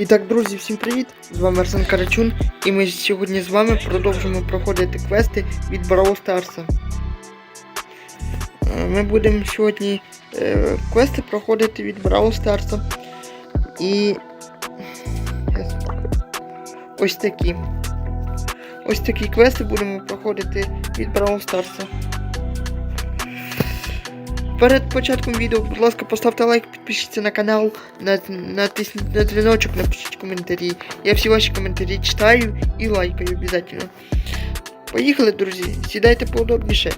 І так, друзі, всім привіт! З вами Арсен Карачун, і ми сьогодні з вами продовжимо проходити квести від Бравл Старса. Е, Ми будемо сьогодні е, квести проходити від Бравл Старса. І. Ось такі. Ось такі квести будемо проходити від Бравл Старса. Перед початком відео, будь ласка, поставте лайк, підпишіться на канал, натисніть на дзвіночок, напишіть коментарі. Я всі ваші коментарі читаю і лайкаю обов'язково. Поїхали, друзі, сідайте поудобніше.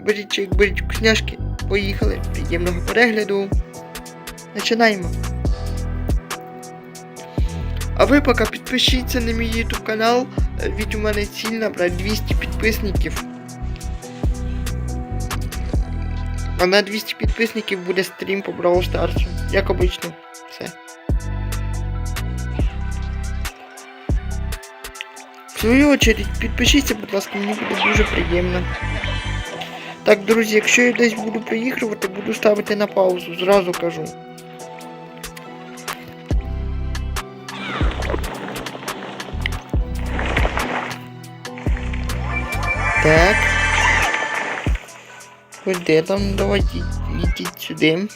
Беріть чайк, беріть вкусняшки. Поїхали. Приємного перегляду. Починаємо. А ви поки підпишіться на мій YouTube канал, е, від у мене ціль набрати 200 підписників. А на 200 підписників буде стрім по Brawl Stars. Як обично. Все. В свою очередь, підпишіться, будь ласка, мені буде дуже приємно. Так, друзі, якщо я десь буду приїхати, буду ставити на паузу, зразу кажу. Ось там давайте йдіть сюди.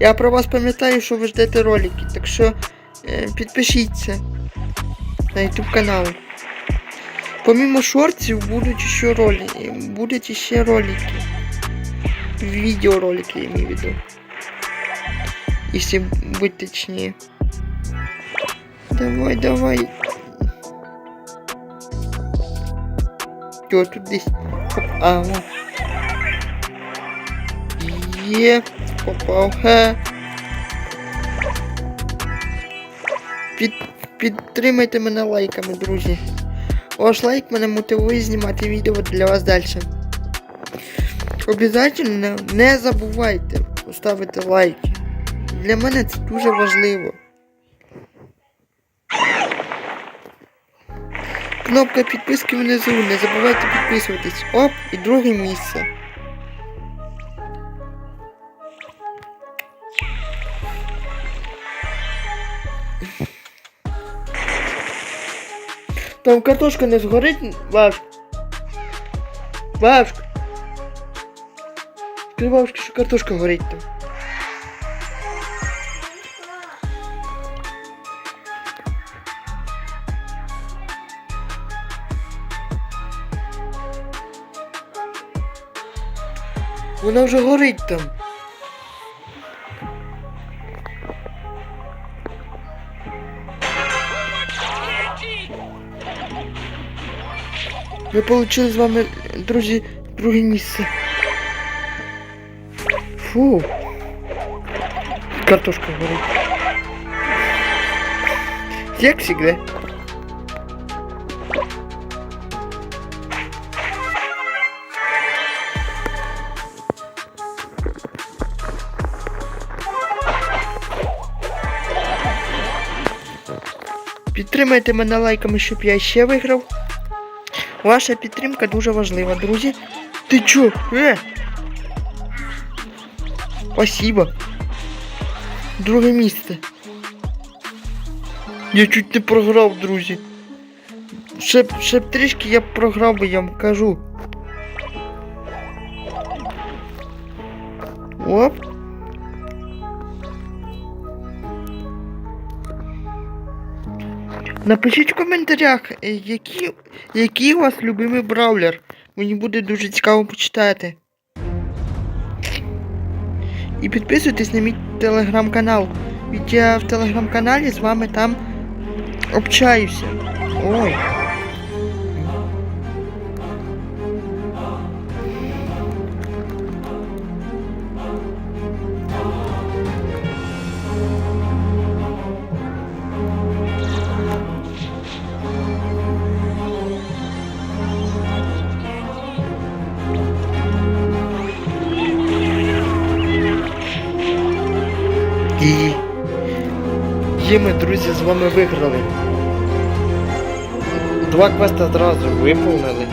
Я про вас пам'ятаю, що ви ждете ролики, так що е, підпишіться на YouTube канал. Помимо шортів будуть ще ролики. Будуть ще ролики. Відеоролики, я имею в виду. Если быть точнее. Давай, давай. Чё тут а, вот. Є, попав. Ха. Під, підтримайте мене лайками, друзі. Ваш лайк мене мотивує знімати відео для вас далі. Обязательно не забувайте поставити лайки. Для мене це дуже важливо. Кнопка підписки внизу, не забувайте підписуватись. Оп, і друге місце. Там картошка не згорить, Ваш. Бабушка. Скажи бабушке, що картошка горить там. Вона вже горить там. Ми отримали з вами, друзі, друге місце. Фу. Картошка горить. Як всегда. Підтримайте мене лайками, щоб я ще виграв. Ваша підтримка дуже важлива, друзі. Ти чо? Е? Спасибо. Друге місце. Я чуть не програв, друзі. Ще, ще трішки я програв би, я вам кажу. Оп. Напишіть в коментарях, які, який у вас любимий бравлер. Мені буде дуже цікаво почитати. І підписуйтесь на мій телеграм-канал. Ведь я в телеграм-каналі з вами там общаюся. Ой. Є ми, друзі, з вами виграли. Два квеста одразу виповнили.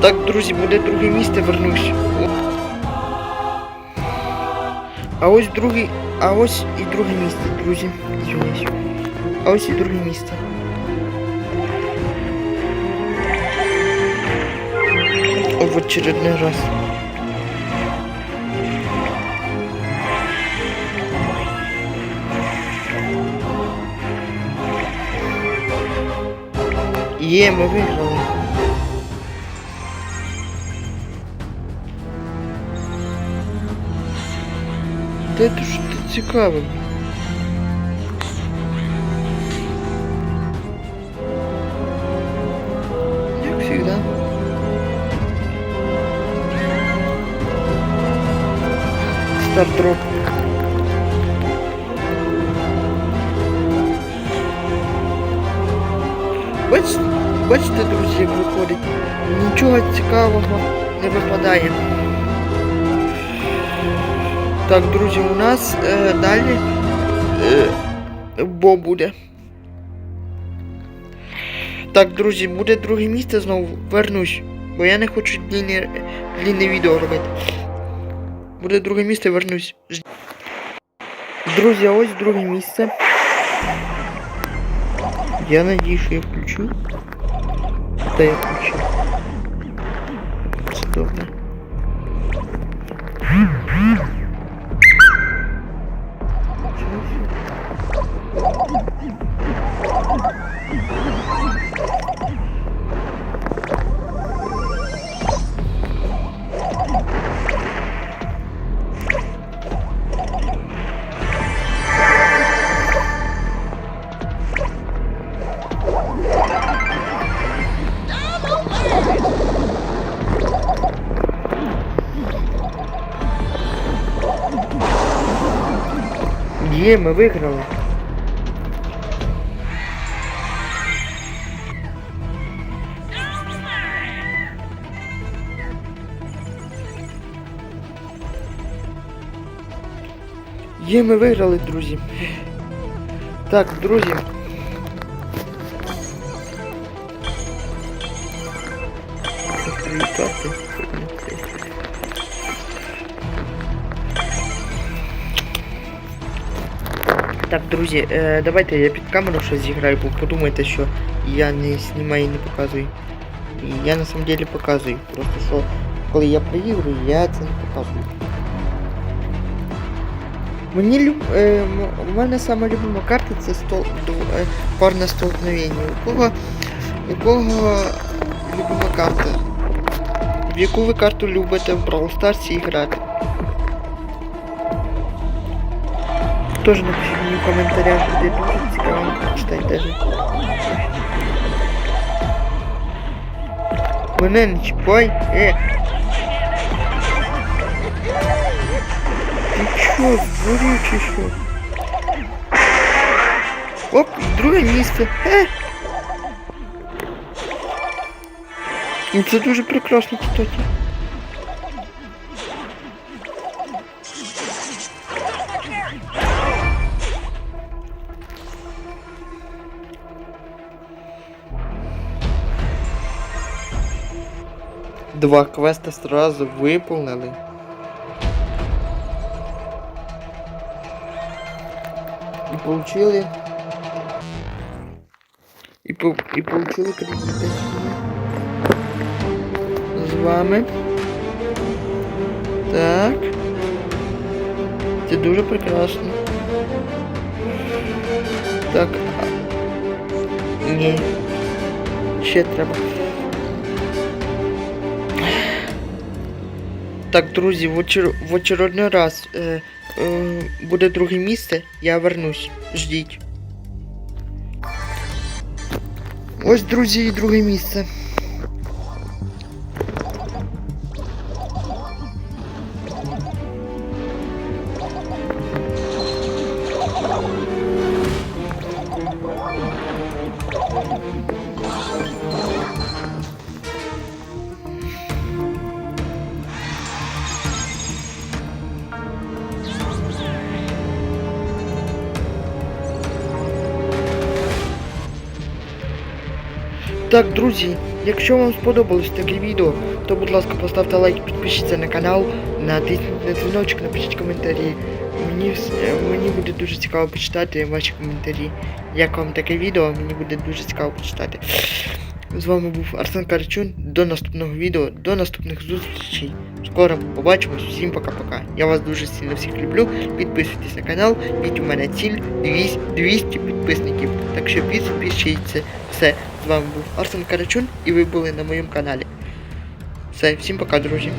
Так, друзі, буде друге місце, вернусь. А ось другий. А ось і друге місце, друзі. А ось і друге місце. В очередной раз. Є, ми виграли. Та це ж ти цікавий. Як. Стартроп. Бачите, друзі, виходить. Нічого цікавого не випадає. Так, друзі, у нас е, далі е, Бо буде. Так, друзі, буде друге місце знову. Вернусь. Бо я не хочу длінне, длінне відео робити. Буде друге місце, вернусь. Друзі, ось друге місце. Я надію, що я включу. Та я добре. Є, ми виграли. Є, ми виграли, друзі. Так, друзі. Привітати. Так, друзі, е, давайте я під камеру щось зіграю, бо подумайте, що я не знімаю і не показую. І я на самом деле показую. Просто що коли я проігрую, я це не показую. Мені люб... е, у мене сама любима карта це стол... е, парне столкновення. У кого... У кого любима карта? В яку ви карту любите в Brawl Stars грати? Тоже напишіть мені в коментарях, буде дуже цікаво почитати даже. Мене не чіпай, е. Ти чо, здурів чи що? Оп, друге місце. Е. Це прекрасно, кстати. Два квеста сразу выполнили. И получили... И, по... и получили кредити. З вами. Так. Це дуже прекрасно. Так. Ні. Ще треба. Так, друзі, в, очер... в очередний раз е, е, буде друге місце, я вернусь. Ждіть. Ось, друзі, і друге місце. Так, друзі, якщо вам сподобалось таке відео, то будь ласка поставте лайк, підпишіться на канал. натисніть на дзвіночок, напишіть коментарі. Мені, мені буде дуже цікаво почитати ваші коментарі. Як вам таке відео, мені буде дуже цікаво почитати. З вами був Арсен Карачун. До наступного відео, до наступних зустрічей. Скоро побачимось. Всім пока-пока. Я вас дуже сильно всіх люблю. Підписуйтесь на канал, ведь у мене ціль 200, 200 підписників. Так що підпишіться. Все, з вами був Арсен Карачун і ви були на моєму каналі. Все, всім пока, друзі.